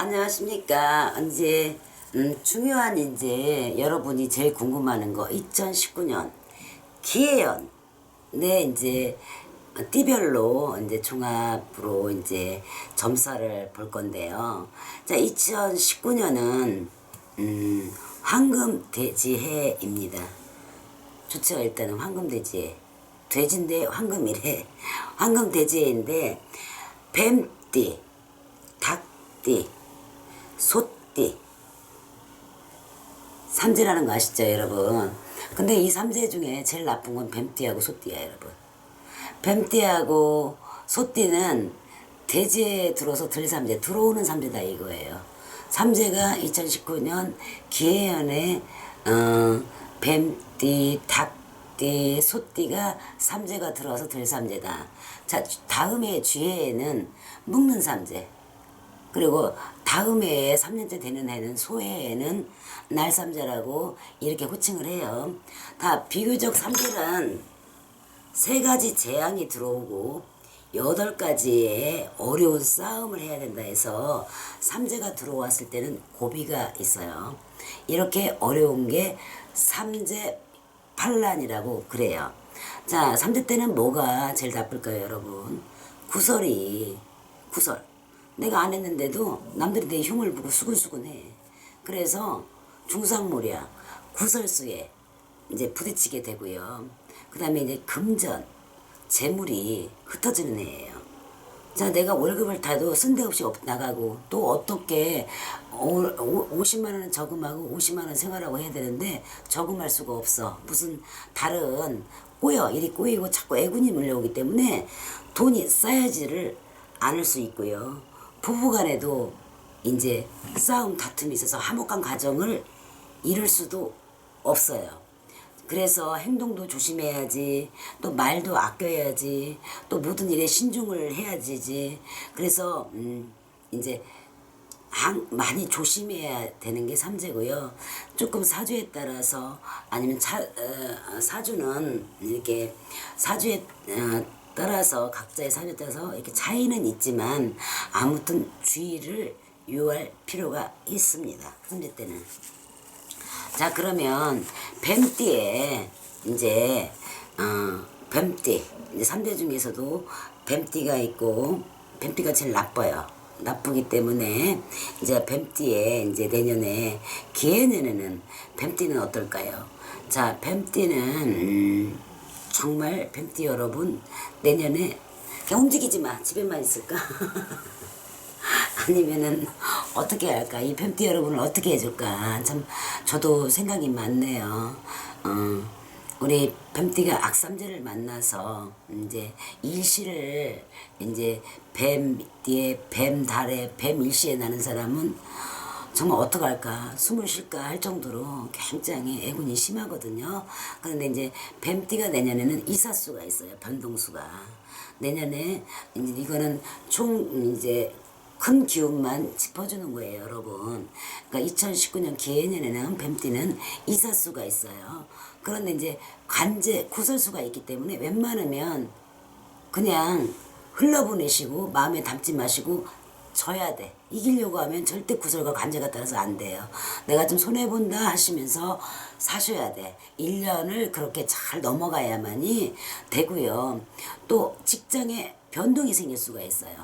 안녕하십니까. 이제 음, 중요한 이제 여러분이 제일 궁금하는 거 2019년 기해연 내 이제 띠별로 이제 종합으로 이제 점사를 볼 건데요. 자, 2019년은 음, 황금 돼지해입니다. 좋죠. 일단은 황금 돼지해. 돼지인데 황금이래. 황금 돼지해인데 뱀띠, 닭띠, 소띠. 삼재라는 거 아시죠 여러분? 근데 이 삼재 중에 제일 나쁜 건 뱀띠하고 소띠야 여러분. 뱀띠하고 소띠는 대지에 들어서 들삼재 들어오는 삼재다 이거예요. 삼재가 2019년 기해연에 어, 뱀띠 닭띠 소띠가 삼재가 들어서 들삼재다. 자 다음에 쥐해에는 묵는 삼재 그리고 다음 해에 3년째 되는 해는 소해에는 날삼자라고 이렇게 호칭을 해요. 다 비교적 삼재는 세 가지 재앙이 들어오고 여덟 가지의 어려운 싸움을 해야 된다 해서 삼재가 들어왔을 때는 고비가 있어요. 이렇게 어려운 게 삼재 반란이라고 그래요. 자, 삼재 때는 뭐가 제일 나쁠까요, 여러분? 구설이 구설. 내가 안 했는데도 남들이 내 흉을 보고 수근수근해. 그래서 중상모략, 구설수에 이제 부딪히게 되고요. 그 다음에 이제 금전, 재물이 흩어지는 애예요. 자, 내가 월급을 타도 쓴데없이 없- 나가고 또 어떻게 오, 오, 50만 원은 저금하고 50만 원 생활하고 해야 되는데 저금할 수가 없어. 무슨 다른 꼬여 일이 꼬이고 자꾸 애군이 물려오기 때문에 돈이 쌓여지를 않을 수 있고요. 부부간에도 이제 싸움 다툼이 있어서 화목한 가정을 이룰 수도 없어요. 그래서 행동도 조심해야지 또 말도 아껴야지 또 모든 일에 신중을 해야지 그래서 음 이제 항- 많이 조심해야 되는 게 삼재고요. 조금 사주에 따라서 아니면 차, 어, 사주는 이렇게 사주에 어, 따라서 각자의 사주에 따라서 이렇게 차이는 있지만 아무튼 주의를 유할 필요가 있습니다. 삼재 때는. 자 그러면 뱀띠에 이제 어 뱀띠 이제 3대 중에서도 뱀띠가 있고 뱀띠가 제일 나빠요. 나쁘기 때문에 이제 뱀띠에 이제 내년에 기해년에는 뱀띠는 어떨까요? 자 뱀띠는 음, 정말 뱀띠 여러분 내년에 움직이지 마 집에만 있을까? 아니면은 어떻게 할까? 이 뱀띠 여러분을 어떻게 해줄까? 참 저도 생각이 많네요. 어, 우리 뱀띠가 악삼재를 만나서 이제 일시를 이제 뱀띠에 뱀달에 뱀일시에 나는 사람은 정말 어떡할까 숨을 쉴까 할 정도로 굉장히 애군이 심하거든요. 그런데 이제 뱀띠가 내년에는 이사수가 있어요. 변동수가 내년에 이제 이거는 총 이제 큰 기운만 짚어주는 거예요, 여러분. 그러니까 2019년 기해년에는 뱀띠는 이사수가 있어요. 그런데 이제 관제 구설수가 있기 때문에 웬만하면 그냥 흘러보내시고 마음에 담지 마시고 져야 돼. 이기려고 하면 절대 구설과 관제가 따라서 안 돼요. 내가 좀 손해본다 하시면서 사셔야 돼. 1년을 그렇게 잘 넘어가야만이 되고요. 또 직장에 변동이 생길 수가 있어요.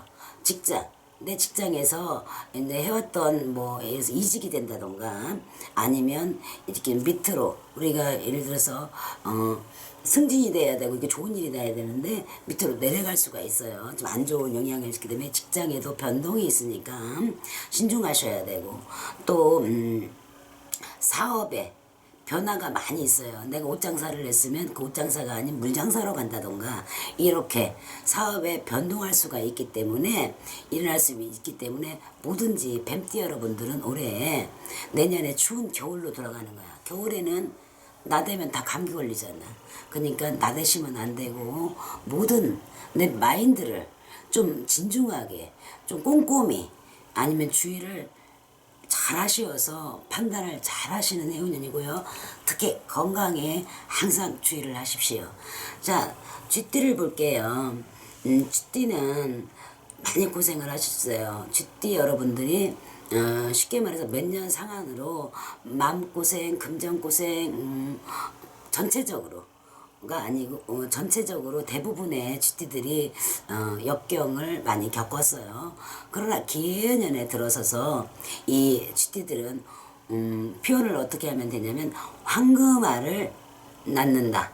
직장. 내 직장에서 이제 해왔던 뭐 예를 들어서 이직이 된다던가 아니면 이렇게 밑으로 우리가 예를 들어서 어 승진이 돼야 되고 이게 좋은 일이 돼야 되는데 밑으로 내려갈 수가 있어요. 좀 안 좋은 영향을 있기 때문에 직장에도 변동이 있으니까 신중하셔야 되고 또 음, 사업에 변화가 많이 있어요. 내가 옷장사를 했으면 그 옷장사가 아닌 물장사로 간다던가 이렇게 사업에 변동할 수가 있기 때문에 일어날 수 있기 때문에 뭐든지 뱀띠 여러분들은 올해 내년에 추운 겨울로 돌아가는 거야. 겨울에는 나대면 다 감기 걸리잖아. 그러니까 나대시면 안 되고 모든 내 마인드를 좀 진중하게 좀 꼼꼼히 아니면 주의를 잘 하시어서 판단을 잘 하시는 해운년이고요. 특히 건강에 항상 주의를 하십시오. 자, 쥐띠를 볼게요. 음, 쥐띠는 많이 고생을 하셨어요. 쥐띠 여러분들이 어, 쉽게 말해서 몇 년 상한으로 마음고생, 금전고생, 음, 전체적으로. 가 아니고 어, 전체적으로 대부분의 쥐띠들이 어, 역경을 많이 겪었어요. 그러나 기해년에 들어서서 이 쥐띠들은 음, 표현을 어떻게 하면 되냐면 황금알을 낳는다.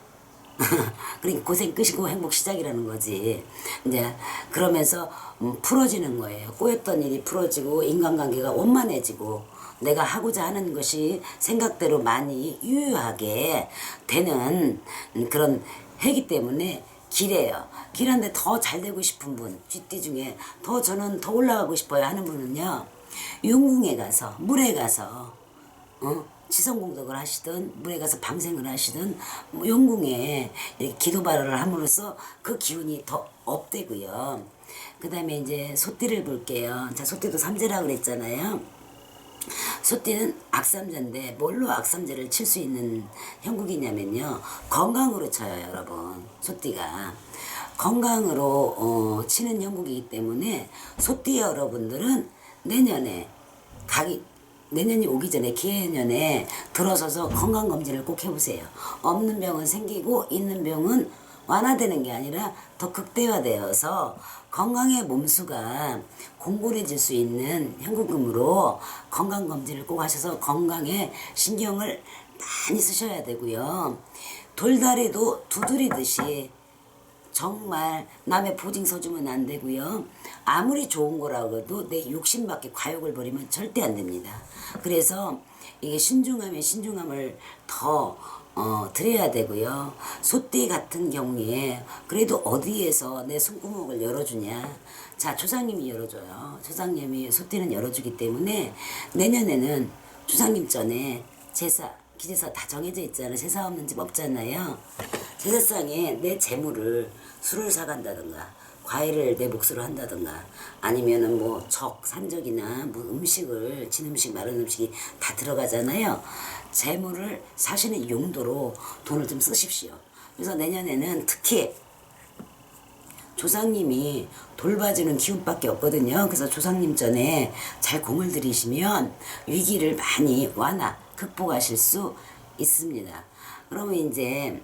그러니까 고생 끝이고 행복 시작이라는 거지. 이제 그러면서 음, 풀어지는 거예요. 꼬였던 일이 풀어지고 인간관계가 원만해지고 내가 하고자 하는 것이 생각대로 많이 유효하게 되는 그런 해기 때문에 길해요. 길한데 더 잘 되고 싶은 분, 쥐띠 중에 더 저는 더 올라가고 싶어요 하는 분은요. 용궁에 가서 물에 가서 어? 지성공덕을 하시든 물에 가서 방생을 하시든 뭐 용궁에 이렇게 기도 발언을 함으로써 그 기운이 더 업되고요. 그 다음에 이제 소띠를 볼게요. 자, 소띠도 삼재라 그랬잖아요. 소띠는 악삼자인데 뭘로 악삼자를 칠 수 있는 형국이냐면요. 건강으로 쳐요, 여러분. 소띠가. 건강으로 어, 치는 형국이기 때문에 소띠 여러분들은 내년에 가기 내년이 오기 전에 기해년에 들어서서 건강 검진을 꼭 해보세요. 없는 병은 생기고 있는 병은 완화되는 게 아니라 더 극대화되어서 건강의 몸수가 공고해질 수 있는 현금으로 건강 검진을 꼭 하셔서 건강에 신경을 많이 쓰셔야 되고요. 돌다리도 두드리듯이 정말 남의 보증 서주면 안 되고요. 아무리 좋은 거라고 해도 내 욕심밖에 과욕을 버리면 절대 안 됩니다. 그래서 이게 신중하면 신중함을 더 어, 드려야 되고요. 소띠 같은 경우에 그래도 어디에서 내 손구멍을 열어주냐. 자, 조상님이 열어줘요. 조상님이 소띠는 열어주기 때문에 내년에는 조상님 전에 제사, 기제사 다 정해져 있잖아요. 제사 없는 집 없잖아요. 제사상에 내 재물을 술을 사간다든가 과일을 내 몫으로 한다든가 아니면은 뭐 적, 산적이나 뭐 음식을 진 음식, 마른 음식이 다 들어가잖아요. 재물을 사시는 용도로 돈을 좀 쓰십시오. 그래서 내년에는 특히 조상님이 돌봐주는 기운밖에 없거든요. 그래서 조상님 전에 잘 공을 들이시면 위기를 많이 완화, 극복하실 수 있습니다. 그러면 이제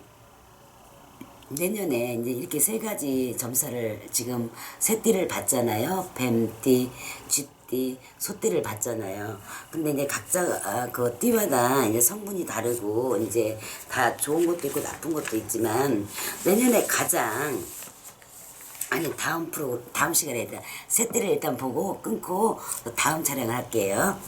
내년에 이제 이렇게 세 가지 점사를 지금 새 띠를 받잖아요. 뱀띠, 쥐띠, 소띠를 받잖아요. 근데 이제 각자 아, 그 띠마다 이제 성분이 다르고 이제 다 좋은 것도 있고 나쁜 것도 있지만 내년에 가장 아니 다음 프로 다음 시간에 일단 새 띠를 일단 보고 끊고 다음 촬영을 할게요.